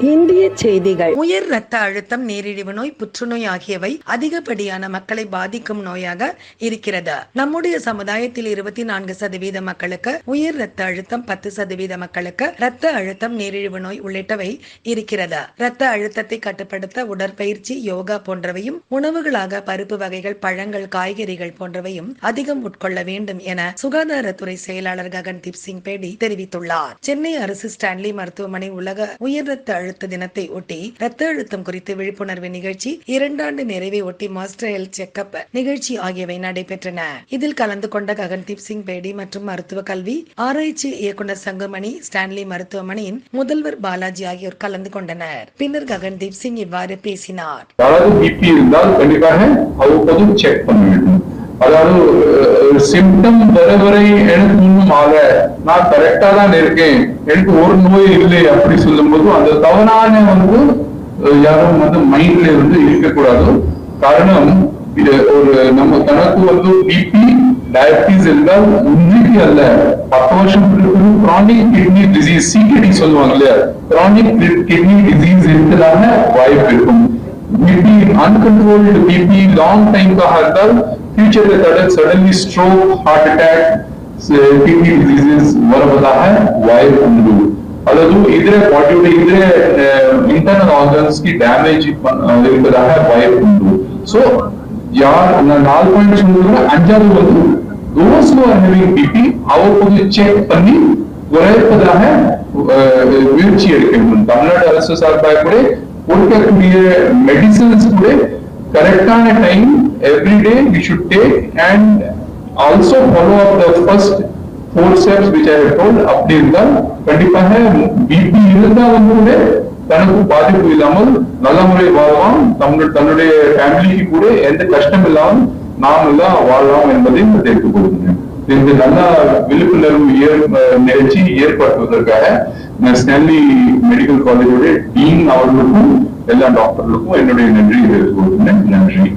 இந்திய செய்திகள். உயர் ரத்த அழுத்தம் நீரிழிவு நோய் புற்றுநோய் ஆகியவை அதிகப்படியான மக்களை பாதிக்கும் நோயாக இருக்கிறது. நம்முடைய சமுதாயத்தில் இருபத்தி நான்கு சதவீத மக்களுக்கு உயர் ரத்த அழுத்தம் பத்து சதவீத மக்களுக்கு ரத்த அழுத்தம் நீரிழிவு நோய் உள்ளிட்டவை இருக்கிறது. ரத்த அழுத்தத்தை கட்டுப்படுத்த உடற்பயிற்சி யோகா போன்றவையும் உணவுகளாக பருப்பு வகைகள் பழங்கள் காய்கறிகள் போன்றவையும் அதிகம் உட்கொள்ள வேண்டும் என சுகாதாரத்துறை செயலாளர் ககன்தீப் சிங் பேடி தெரிவித்துள்ளார். சென்னை அரசு ஸ்டான்லி மருத்துவமனை உலக உயர் ரத்த அழுத்த தினத்தை ஒட்டி ரத்த அழுத்தம் குறித்து விழிப்புணர்வு நிகழ்ச்சி இரண்டாண்டு நிறைவை ஒட்டி மாஸ்டர் ஹெல்த் செக்அப் நிகழ்ச்சி ஆகியவை நடைபெற்றன. இதில் கலந்து கொண்ட ககன்தீப் சிங் பேடி மற்றும் மருத்துவ கல்வி ஆராய்ச்சி இயக்குனர் சங்கமணி ஸ்டான்லி மருத்துவமனையின் முதல்வர் பாலாஜி ஆகியோர் கலந்து கொண்டனர். பின்னர் ககன்தீப் சிங் இவ்வாறு பேசினார். யாராவது பிபி இருந்தால் கண்டிப்பாக அவ்வப்போது செக் பண்ண வேண்டும். அதாவது சிம்டம் வர வரை எனக்கு ஒன்றும் ஆக. நான் கரெக்டா தான் இருக்கேன். எனக்கு ஒரு நோய் இல்லை அப்படி சொல்லும்போது அந்த தவறான வந்து யாரும் வந்து மைண்ட்ல வந்து இருக்கக்கூடாது. காரணம் இது ஒரு நம்ம கணக்கு வந்து பிபி டயபிட்டிஸ் என்றால் உறுதி அல்ல. பத்து வருஷம் கிரானிக் கிட்னி டிசீஸ் சிகிடி சொல்லுவாங்க இல்லையா? கிரானிக் கிட்னி டிசீஸ் இருக்கிறதான வாய்ப்பு இருக்கும். பிபி அன்கண்ட்ரோல்டு பிபி லாங் டைம்காக இருந்தால் ஃபியூச்சர்ல தடன் suddenly stroke heart attack kidney diseases வருவதாக வாய்ப்பு உண்டு அதாவது இதர பாடியோட இதர இன்டர்னல் ஆர்கன்ஸ்க்கு டேமேஜ் இருப்பதாக வாய்ப்பு உண்டு சோ யார் நான் நாலு பாயிண்ட் சொல்றது அஞ்சாவது வந்து those who are having BP அவ்வப்போது செக் பண்ணி குறைப்பதாக அஹ், முயற்சி எடுக்க வேண்டும் தமிழ்நாடு அரசு சார்பாக கூட கொடுக்கக்கூடிய மெடிசன்ஸ் கூட கரெக்டான time everyday we should take and also follow up the first four steps which I told அப்படி இருந்தால் கண்டிப்பாக பிபி இருந்தாலும் கூட தனக்கு பாதிப்பு இல்லாமல் நல்ல முறை வாழலாம் தன்னுடைய தன்னுடைய ஃபேமிலிக்கு கூட எந்த கஷ்டம் இல்லாமல் நாம் எல்லாம் வாழலாம் என்பதை தெரிந்து கொள்கிறேன். இந்த நல்ல விழிப்புணர்வு நிகழ்ச்சி ஏற்படுத்துவதற்காக ஸ்டான்லி மெடிக்கல் காலேஜோட டீன் அவர்களுக்கும் எல்லா டாக்டர்களுக்கும் என்னுடைய நன்றி தெரிவித்துக் கொள்கிறேன். நன்றி.